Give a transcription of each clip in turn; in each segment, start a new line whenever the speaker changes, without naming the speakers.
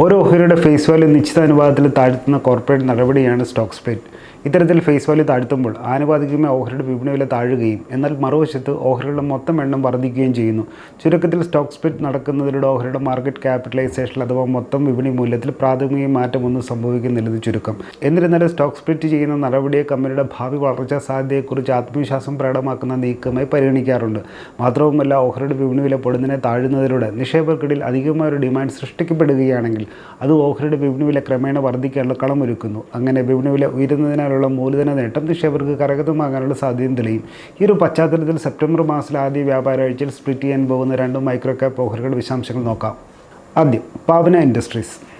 ഓരോ ഓഹരിയുടെ face value നിശ്ചിത അനുപാതത്തിൽ താഴ്ത്തുന്ന കോർപ്പറേറ്റ് നടപടിയാണ് സ്റ്റോക്ക് സ്പ്ലിറ്റ് ഇത്തരത്തിൽ ഫേസ് വാല്യൂ താഴ്ത്തുമ്പോൾ ആനുപാതികമായി ഓഹരിയുടെ വിപണി വില താഴുകയും എന്നാൽ മറുവശത്ത് ഓഹരികളുടെ മൊത്തം എണ്ണം വർദ്ധിക്കുകയും ചെയ്യുന്നു. ചുരുക്കത്തിൽ സ്റ്റോക്ക് സ്പ്ലിറ്റ് നടക്കുന്നതിലൂടെ ഓഹരിയുടെ മാർക്കറ്റ് ക്യാപിറ്റലൈസേഷൻ അഥവാ മൊത്തം വിപണി മൂല്യത്തിൽ പ്രാഥമിക മാറ്റമൊന്നും സംഭവിക്കുന്നില്ലെന്ന് ചുരുക്കം. എന്നിരുന്നാലും സ്റ്റോക്ക് സ്പ്ലിറ്റ് ചെയ്യുന്ന നടപടിയെ കമ്പനിയുടെ ഭാവി വളർച്ചാ സാധ്യതയെക്കുറിച്ച് ആത്മവിശ്വാസം പ്രകടമാക്കുന്ന നീക്കമായി പരിഗണിക്കാറുണ്ട്. മാത്രവുമല്ല ഓഹരിയുടെ വിപണി വില പൊടുന്നതിനെ താഴുന്നതിലൂടെ നിക്ഷേപകർക്കിടയിൽ അധികമായ ഒരു ഡിമാൻഡ് സൃഷ്ടിക്കപ്പെടുകയാണെങ്കിൽ അത് ഓഹരിയുടെ വിപണി വില ക്രമേണ വർദ്ധിക്കാനുള്ള കളമൊരുക്കുന്നു. അങ്ങനെ വിപണി വില ഉയരുന്നതിനാലുള്ള മൂലധന നേട്ടം നിക്ഷേപകർക്ക് കരകതമാകാനുള്ള സാധ്യത തെളിയും. ഈ ഒരു പശ്ചാത്തലത്തിൽ സെപ്റ്റംബർ മാസത്തിലെ ആദ്യ വ്യാപാരാഴ്ചയിൽ സ്പ്ലിറ്റ് ചെയ്യാൻ പോകുന്ന രണ്ട് മൈക്രോ ക്യാപ്പ് ഓഹരികളുടെ വിശദാംശങ്ങൾ നോക്കാം. ആദ്യം പാവന ഇൻഡസ്ട്രീസ്.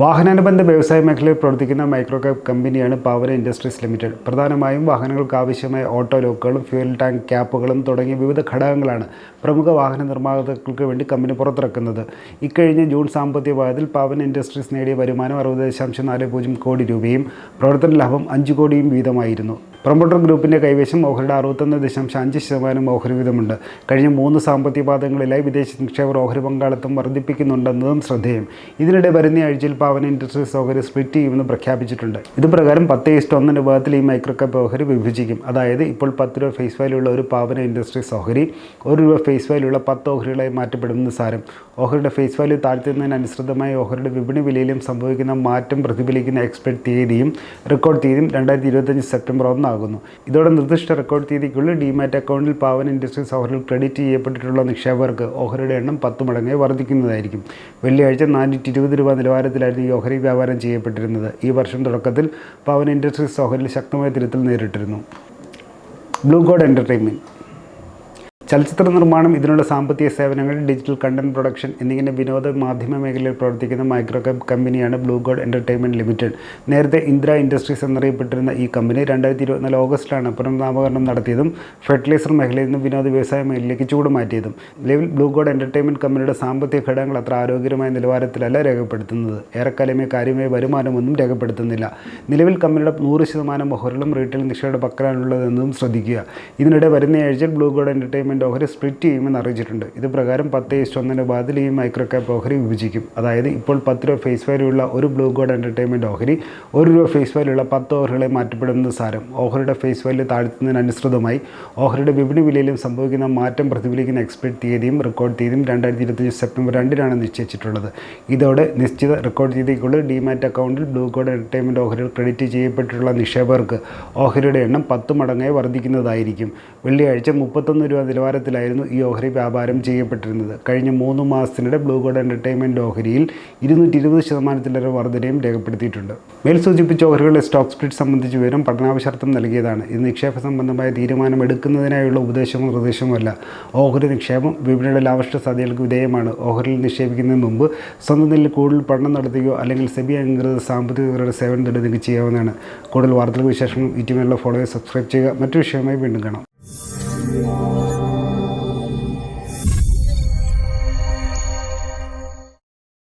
വാഹനാനുബന്ധ വ്യവസായ മേഖലയിൽ പ്രവർത്തിക്കുന്ന മൈക്രോ കമ്പനിയാണ് പവർ ഇൻഡസ്ട്രീസ് ലിമിറ്റഡ് പ്രധാനമായും വാഹനങ്ങൾക്ക് ആവശ്യമായ ഓട്ടോ ലോക്കുകളും ഫ്യൂൽ ടാങ്ക് ക്യാപ്പുകളും തുടങ്ങിയ വിവിധ ഘടകങ്ങളാണ് പ്രമുഖ വാഹന നിർമ്മാതാക്കൾക്ക് വേണ്ടി കമ്പനി പുറത്തിറക്കുന്നത്. ഇക്കഴിഞ്ഞ ജൂൺ സാമ്പത്തിക പാദത്തിൽ പവൻ ഇൻഡസ്ട്രീസ് നേടിയ വരുമാനം അറുപത് ദശാംശം നാല് പൂജ്യം കോടി രൂപയും പ്രവർത്തന ലാഭം അഞ്ച് കോടിയും വീതമായിരുന്നു. പ്രൊമോട്ടർ ഗ്രൂപ്പിന്റെ കൈവശം ഓഹരിയുടെ അറുപത്തൊന്ന് ദശാംശം അഞ്ച് ശതമാനം ഓഹരി വീതമുണ്ട്. കഴിഞ്ഞ മൂന്ന് സാമ്പത്തിക പാദങ്ങളിലായി വിദേശ നിക്ഷേപർ ഓഹരി പങ്കാളിത്തം വർദ്ധിപ്പിക്കുന്നുണ്ടെന്നതും ശ്രദ്ധേയം. ഇതിനിടെ വരുന്ന ആഴ്ചയിൽ പാവന ഇൻഡസ്ട്രീസ് ഓഹരി സ്പ്ലിറ്റ് ചെയ്യുമെന്ന് പ്രഖ്യാപിച്ചിട്ടുണ്ട്. ഇത് പ്രകാരം പത്ത് ഇഷ്ടം ഒന്നിന് വിഭാഗത്തിൽ ഈ മൈക്രോ ക്യാപ്പ് ഓഹരി വിഭജിക്കും. അതായത് ഇപ്പോൾ പത്ത് രൂപ ഫേസ് വാല്യൂ ഉള്ള ഒരു പാവന ഇൻഡസ്ട്രീസ് ഓഹരി ഒരു രൂപ ഫേസ് വാല്യൂ ഉള്ള പത്ത് ഓഹരികളായി മാറ്റപ്പെടുമെന്ന് സാരം. ഓഹരിയുടെ ഫേസ് വാല്യൂ താഴ്ത്തുന്നതിനനുസൃതമായി ഓഹരിയുടെ വിപണി വിലയിലും സംഭവിക്കുന്ന മാറ്റം പ്രതിഫലിക്കുന്ന എക്സ്പെക്ട് തീയതിയും റെക്കോർഡ് തീയതിയും രണ്ടായിരത്തി ഇരുപത്തഞ്ച് സെപ്റ്റംബർ ഒന്നാകുന്നു ഇതോടെ നിർദ്ദിഷ്ട റെക്കോർഡ് തീയതിക്കുള്ളിൽ ഡിമാറ്റ് അക്കൗണ്ടിൽ പാവൻ ഇൻഡസ്ട്രീസ് ഓഹരിൽ ക്രെഡിറ്റ് ചെയ്യപ്പെട്ടിട്ടുള്ള നിക്ഷേപകർക്ക് ഓഹരിയുടെ എണ്ണം പത്ത് മടങ്ങായി വർദ്ധിക്കുന്നതായിരിക്കും. വെള്ളിയാഴ്ച നാനൂറ്റി ഇരുപത് രൂപ നിലവാരത്തിലായിരുന്നു ഈ ഓഹരി വ്യാപാരം ചെയ്യപ്പെട്ടിരുന്നത്. ഈ വർഷം തുടക്കത്തിൽ പവൻ ഇൻഡസ്ട്രീസ് ഓഹരിൽ ശക്തമായ തിരുത്തൽ നേരിട്ടിരുന്നു. ബ്ലൂ ഗോഡ് എന്റർടൈൻമെന്റ് ചലച്ചിത്ര നിർമ്മാണം ഇതിനുള്ള സാമ്പത്തിക സേവനങ്ങൾ ഡിജിറ്റൽ കണ്ടന്റ് പ്രൊഡക്ഷൻ എന്നിങ്ങനെ വിനോദ മാധ്യമ മേഖലയിൽ പ്രവർത്തിക്കുന്ന മൈക്രോ കമ്പനിയാണ് ബ്ലൂ ഗോഡ് എന്റർടൈൻമെന്റ് ലിമിറ്റഡ് നേരത്തെ ഇന്ദ്ര ഇൻഡസ്ട്രീസ് എന്നറിയപ്പെട്ടിരുന്ന ഈ കമ്പനി രണ്ടായിരത്തി ഇരുപത്തിനാല് ഓഗസ്റ്റിലാണ് പുനർനാമകരണം നടത്തിയതും ഫെർട്ടിലൈസർ മേഖലയിൽ നിന്ന് വിനോദ വ്യവസായ മേഖലയിലേക്ക് ചൂടുമാറ്റിയതും നിലവിൽ ബ്ലൂ ഗോഡ് എന്റർടൈൻമെന്റ് കമ്പനിയുടെ സാമ്പത്തിക ഘടകങ്ങൾ അത്ര ആരോഗ്യകരമായ നിലവാരത്തിലല്ല രേഖപ്പെടുത്തുന്നത്. ഏറെക്കാലമേ കാര്യമായ വരുമാനമൊന്നും രേഖപ്പെടുത്തുന്നില്ല. നിലവിൽ കമ്പനിയുടെ നൂറ് ശതമാനം ഓഹരികളും റീറ്റെയിൽ നിക്ഷേപയുടെ പക്കലാണുള്ളതെന്നതും ശ്രദ്ധിക്കുക. ഇതിനിടെ വരുന്ന ആഴ്ചയിൽ ബ്ലൂ ഗോഡ് എന്റർടൈൻമെന്റ് ഓഹരി സ്പ്ലിറ്റ് ചെയ്യുമെന്ന് അറിയിച്ചിട്ടുണ്ട്. ഇത് പ്രകാരം പത്ത് ഈസ്റ്റ് ഒന്നിന്റെ ബാധിൽ ഈ മൈക്രോ ക്യാപ് ഓഹരി വിഭജിക്കും. അതായത് ഇപ്പോൾ പത്ത് രൂപ ഫേസ് വാല്യൂ ഉള്ള ഒരു ബ്ലൂ ഗോഡ് എന്റർടൈൻമെന്റ് ഓഹരി ഒരു രൂപ ഫേസ് വാല്യൂ ഉള്ള പത്ത് ഓഹരികളെ മാറ്റപ്പെടുന്നത് സാരം. ഓഹരിയുടെ ഫേസ് വാല്യൂ താഴ്ത്തുന്നതിനനുസൃതമായി ഓഹരിയുടെ വിപണി വിലയിലും സംഭവിക്കുന്ന മാറ്റം പ്രതിഫലിക്കുന്ന എക്സ്പെക്ട് തീയതിയും റെക്കോർഡ് തീയതിയും രണ്ടായിരത്തി ഇരുപത്തഞ്ച് സെപ്റ്റംബർ രണ്ടിനാണ് നിശ്ചയിച്ചിട്ടുള്ളത്. ഇതോടെ നിശ്ചിത റെക്കോർഡ് തീയതിക്കുള്ളിൽ ഡിമാറ്റ് അക്കൗണ്ടിൽ ബ്ലൂ ഗോഡ് എന്റർടൈൻമെന്റ് ഓഹരികൾ ക്രെഡിറ്റ് ചെയ്യപ്പെട്ടിട്ടുള്ള നിക്ഷേപകർക്ക് ഓഹരിയുടെ എണ്ണം പത്ത് മടങ്ങായി വർദ്ധിക്കുന്നതായിരിക്കും. വെള്ളിയാഴ്ച മുപ്പത്തൊന്ന് രൂപ നിലവാരത്തിലായിരുന്നു ഈ ഓഹരി വ്യാപാരം ചെയ്യപ്പെട്ടിരുന്നത്. കഴിഞ്ഞ മൂന്ന് മാസത്തിനിടെ ബ്ലൂ ഗോഡ് എന്റർടൈൻമെന്റ് ഓഹരിയിൽ ഇരുന്നൂറ്റി ഇരുപത് ശതമാനത്തിലേറെ വർധനയും രേഖപ്പെടുത്തിയിട്ടുണ്ട്. മേൽ സൂചിപ്പിച്ച ഓഹരികളുടെ സ്റ്റോക്ക് സ്പ്ലിറ്റ് സംബന്ധിച്ച് വിവരം പഠനാവശർത്ഥം നൽകിയതാണ്. ഇത് നിക്ഷേപ സംബന്ധമായ തീരുമാനം എടുക്കുന്നതിനായുള്ള ഉപദേശമോ നിർദ്ദേശമല്ല ഓഹരി നിക്ഷേപം വിപണിയുടെ ലാഭഷ്ട സാധ്യതകൾക്ക് വിധേയമാണ്. ഓഹരിയിൽ നിക്ഷേപിക്കുന്നതിന് മുമ്പ് സ്വന്തം നിലയിൽ കൂടുതൽ പഠനം നടത്തുകയോ അല്ലെങ്കിൽ സെബി അംഗീകൃത സാമ്പത്തിക വിവരങ്ങളുടെ സേവനം തേടി നിങ്ങൾക്ക് ചെയ്യാവുന്നതാണ്. കൂടുതൽ വാർത്തകൾക്ക് വിശേഷം ടീമിലുള്ള ഫോളോയെ സബ്സ്ക്രൈബ് ചെയ്യുക. മറ്റു വിഷയമായി വീണ്ടും കാണാം.